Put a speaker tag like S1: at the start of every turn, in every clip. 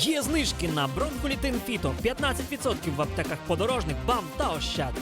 S1: Є знижки на бронхолітин Фіто 15% в аптеках подорожник, бам та ощад.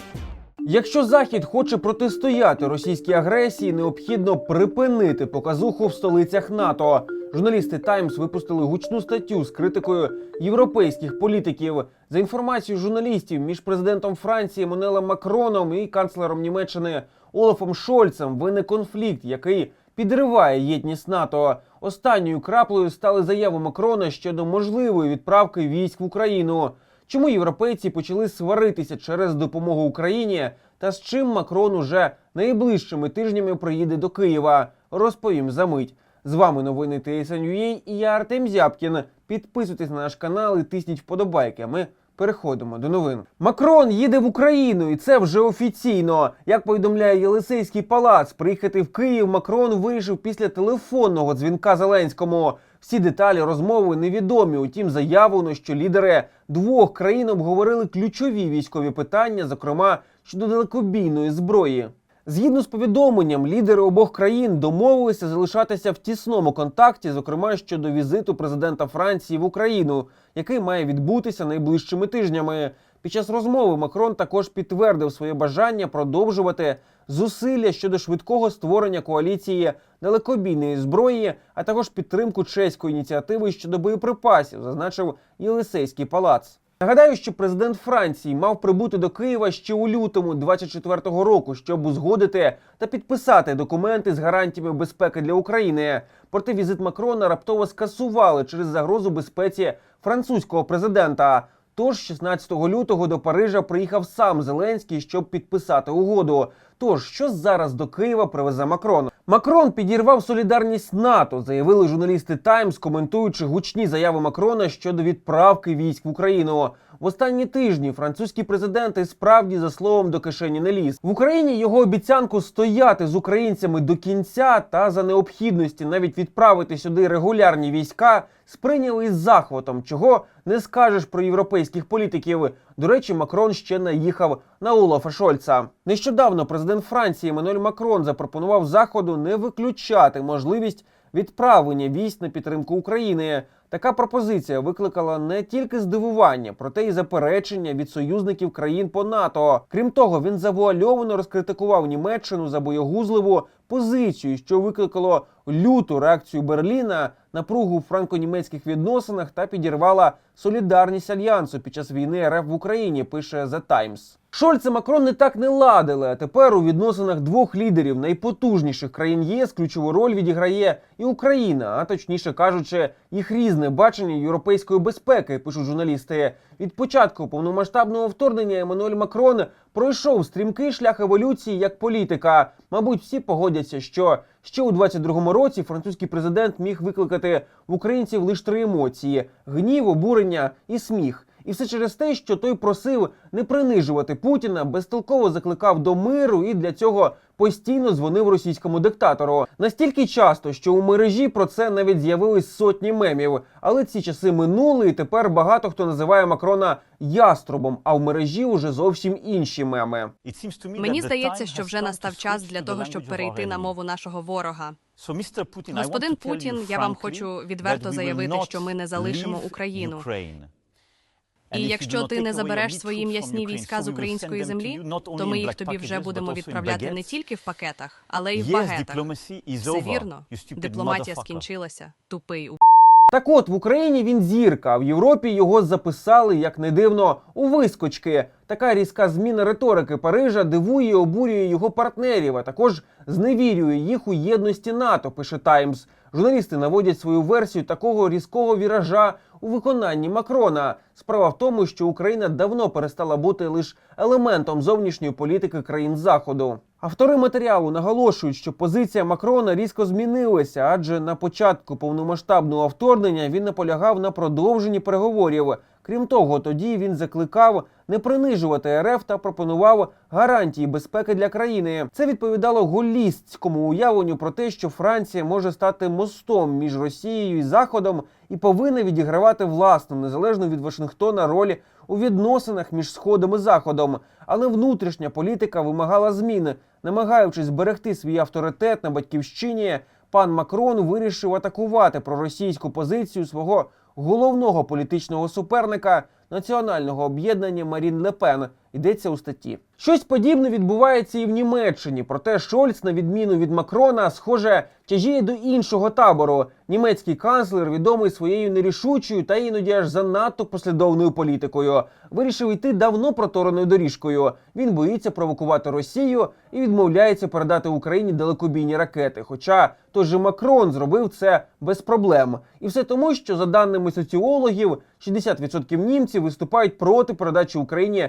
S2: Якщо Захід хоче протистояти російській агресії, необхідно припинити показуху в столицях НАТО. Журналісти Таймс випустили гучну статтю з критикою європейських політиків. За інформацією журналістів, між президентом Франції Еммануелем Макроном і канцлером Німеччини Олафом Шольцем виник конфлікт, який підриває єдність НАТО. Останньою краплею стали заяви Макрона щодо можливої відправки військ в Україну. Чому європейці почали сваритися через допомогу Україні? Та з чим Макрон уже найближчими тижнями приїде до Києва? Розповім за мить. З вами новини TSN.ua і я Артем Зябкін. Підписуйтесь на наш канал і тисніть вподобайки. Ми переходимо до новин. Макрон їде в Україну, і це вже офіційно. Як повідомляє Єлисейський палац, приїхати в Київ Макрон вирішив після телефонного дзвінка Зеленському. Всі деталі розмови невідомі. Утім, заявлено, що лідери двох країн обговорили ключові військові питання, зокрема щодо далекобійної зброї. Згідно з повідомленням, лідери обох країн домовилися залишатися в тісному контакті, зокрема щодо візиту президента Франції в Україну, який має відбутися найближчими тижнями. Під час розмови Макрон також підтвердив своє бажання продовжувати зусилля щодо швидкого створення коаліції далекобійної зброї, а також підтримку чеської ініціативи щодо боєприпасів, зазначив Єлисейський палац. Нагадаю, що президент Франції мав прибути до Києва ще у лютому 24-го року, щоб узгодити та підписати документи з гарантіями безпеки для України. Проте візит Макрона раптово скасували через загрозу безпеці французького президента. Тож 16 лютого до Парижа приїхав сам Зеленський, щоб підписати угоду. Тож що зараз до Києва привезе Макрон? Макрон підірвав солідарність НАТО, заявили журналісти Таймс, коментуючи гучні заяви Макрона щодо відправки військ в Україну. В останні тижні французький президент і справді за словом до кишені не ліз. В Україні його обіцянку стояти з українцями до кінця та за необхідності навіть відправити сюди регулярні війська сприйняли із захватом, чого не скажеш про європейських політиків. До речі, Макрон ще наїхав на Олафа Шольца. Нещодавно президент Франції Еммануель Макрон запропонував заходу не виключати можливість відправлення військ на підтримку України. Така пропозиція викликала не тільки здивування, проте й заперечення від союзників країн по НАТО. Крім того, він завуальовано розкритикував Німеччину за боєгузливу позицію, що викликало люту реакцію Берліна, напругу в франко-німецьких відносинах та підірвала солідарність альянсу під час війни РФ в Україні. Пише The Times. Шольц і Макрон не так не ладили. А тепер у відносинах двох лідерів найпотужніших країн ЄС ключову роль відіграє і Україна, а точніше кажучи, їх різне бачення європейської безпеки, пишуть журналісти. Від початку повномасштабного вторгнення Еммануель Макрон пройшов стрімкий шлях еволюції як політика. Мабуть, всі погодяться, що ще у 22-му році французький президент міг викликати в українців лише три емоції: гнів, обурення і сміх. І все через те, що той просив не принижувати Путіна, безтолково закликав до миру і для цього постійно дзвонив російському диктатору. Настільки часто, що у мережі про це навіть з'явились сотні мемів. Але ці часи минули, і тепер багато хто називає Макрона яструбом, а в мережі уже зовсім інші меми.
S3: Мені здається, що вже настав час для того, щоб перейти на мову нашого ворога.
S4: Господин Путін, я вам хочу відверто заявити, що ми не залишимо Україну.
S3: І якщо ти не забереш свої м'ясні війська з української землі, то ми їх тобі вже будемо відправляти не тільки в пакетах, але й в багетах. Все вірно. Дипломатія скінчилася. Тупий у
S2: Так от в Україні він зірка, а в Європі його записали, як не дивно, у вискочки. Така різка зміна риторики Парижа дивує і обурює його партнерів, а також зневірює їх у єдності НАТО. Пише Таймс. Журналісти наводять свою версію такого різкого віража у виконанні Макрона. Справа в тому, що Україна давно перестала бути лише елементом зовнішньої політики країн Заходу. Автори матеріалу наголошують, що позиція Макрона різко змінилася, адже на початку повномасштабного вторгнення він наполягав на продовженні переговорів. Крім того, тоді він закликав не принижувати РФ та пропонував гарантії безпеки для країни. Це відповідало голістському уявленню про те, що Франція може стати мостом між Росією і Заходом і повинна відігравати власну незалежно від Вашингтона роль у відносинах між Сходом і Заходом. Але внутрішня політика вимагала зміни, намагаючись зберегти свій авторитет на батьківщині. Пан Макрон вирішив атакувати проросійську позицію свого головного політичного суперника національного об'єднання Марін Лепен. Йдеться у статті. Щось подібне відбувається і в Німеччині. Проте Шольц, на відміну від Макрона, схоже, тяжіє до іншого табору. Німецький канцлер, відомий своєю нерішучою та іноді аж занадто послідовною політикою, вирішив йти давно протореною доріжкою. Він боїться провокувати Росію і відмовляється передати Україні далекобійні ракети. Хоча той же Макрон зробив це без проблем. І все тому, що за даними соціологів, 60% німців виступають проти передачі Україні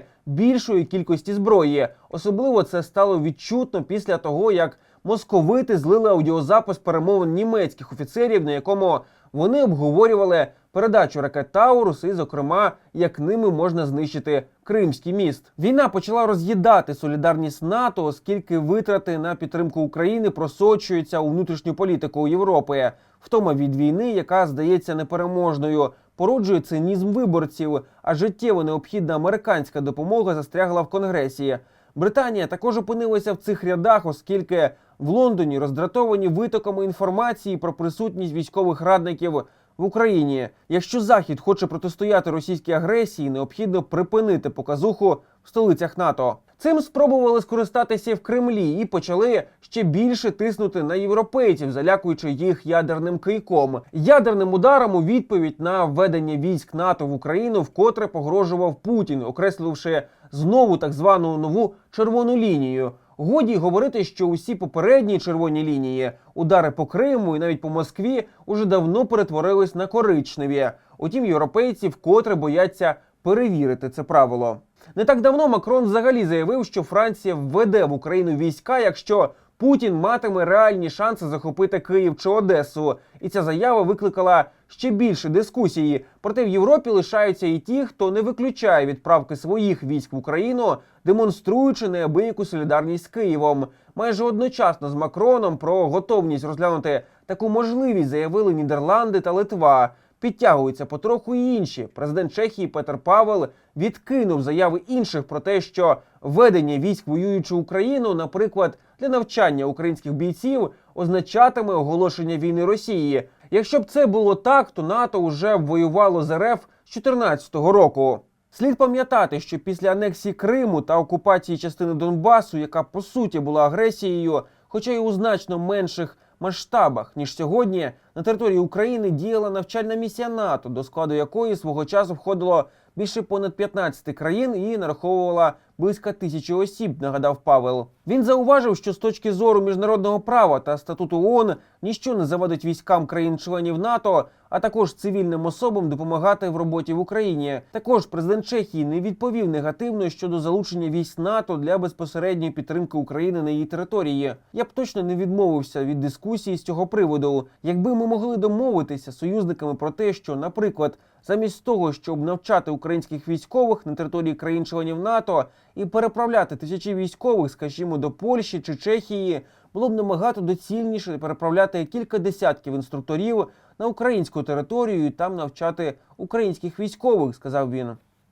S2: більшої кількості зброї. Особливо це стало відчутно після того, як московити злили аудіозапис перемовин німецьких офіцерів, на якому вони обговорювали передачу ракет Таурус і, зокрема, як ними можна знищити Кримський міст. Війна почала роз'їдати солідарність НАТО, оскільки витрати на підтримку України просочуються у внутрішню політику Європи. Втома від війни, яка здається непереможною, породжує цинізм виборців, а життєво необхідна американська допомога застрягла в Конгресі. Британія також опинилася в цих рядах, оскільки в Лондоні роздратовані витоками інформації про присутність військових радників в Україні. Якщо Захід хоче протистояти російській агресії, необхідно припинити показуху в столицях НАТО. Цим спробували скористатися в Кремлі і почали ще більше тиснути на європейців, залякуючи їх ядерним кийком. Ядерним ударом у відповідь на введення військ НАТО в Україну вкотре погрожував Путін, окресливши знову так звану нову червону лінію. Годі говорити, що усі попередні червоні лінії, удари по Криму і навіть по Москві, уже давно перетворились на коричневі. Утім, європейці вкотре бояться перевірити це правило. Не так давно Макрон взагалі заявив, що Франція введе в Україну війська, якщо Путін матиме реальні шанси захопити Київ чи Одесу. І ця заява викликала ще більше дискусії. Проте в Європі лишаються і ті, хто не виключає відправки своїх військ в Україну, демонструючи неабияку солідарність з Києвом. Майже одночасно з Макроном про готовність розглянути таку можливість заявили Нідерланди та Литва. Підтягуються потроху і інші. Президент Чехії Петер Павел відкинув заяви інших про те, що ведення військ воюючи Україну, наприклад, для навчання українських бійців, означатиме оголошення війни Росії. Якщо б це було так, то НАТО вже воювало з РФ з 2014 року. Слід пам'ятати, що після анексії Криму та окупації частини Донбасу, яка по суті була агресією, хоча й у значно менших масштабах ніж сьогодні, на території України діяла навчальна місія НАТО, до складу якої свого часу входило більше понад 15 країн і нараховувала близько тисячі осіб. Нагадав Павел. Він зауважив, що з точки зору міжнародного права та статуту ООН ніщо не завадить військам країн-членів НАТО, а також цивільним особам допомагати в роботі в Україні. Також президент Чехії не відповів негативно щодо залучення військ НАТО для безпосередньої підтримки України на її території. Я б точно не відмовився від дискусії з цього приводу, якби ми могли домовитися союзниками про те, що, наприклад, замість того, щоб навчати українських військових на території країн-членів НАТО і переправляти тисячі військових, скажімо, до Польщі чи Чехії, було б набагато доцільніше переправляти кілька десятків інструкторів на українську територію і там навчати українських військових, сказав він.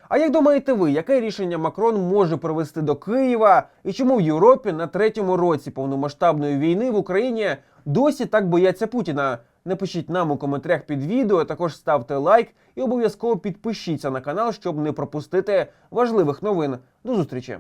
S2: А як думаєте ви, яке рішення Макрон може привести до Києва і чому в Європі на третьому році повномасштабної війни в Україні досі так бояться Путіна? Напишіть нам у коментарях під відео, також ставте лайк і обов'язково підпишіться на канал, щоб не пропустити важливих новин. До зустрічі!